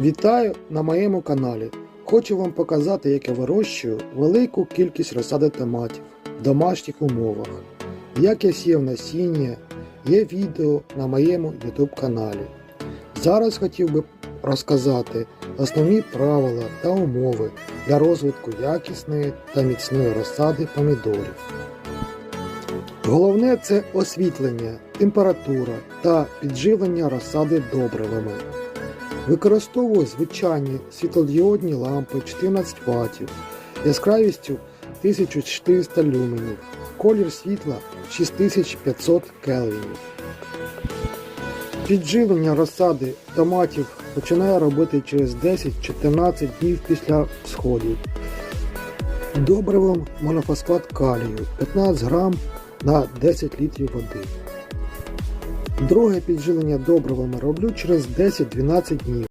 Вітаю на моєму каналі. Хочу вам показати, як я вирощую велику кількість розсади томатів в домашніх умовах. Як я сів насіння, є відео на моєму YouTube каналі. Зараз хотів би розказати основні правила та умови для розвитку якісної та міцної розсади помідорів. Головне це освітлення, температура та підживлення розсади добривами. Використовую звичайні світлодіодні лампи 14 Вт яскравістю 1400 люменів, колір світла 6500 кельвінів. Підживлення розсади томатів починаю робити через 10-14 днів після всходів. Добривом монофосфат калію 15 грам на 10 літрів води. Друге підживлення добривами роблю через 10-12 днів.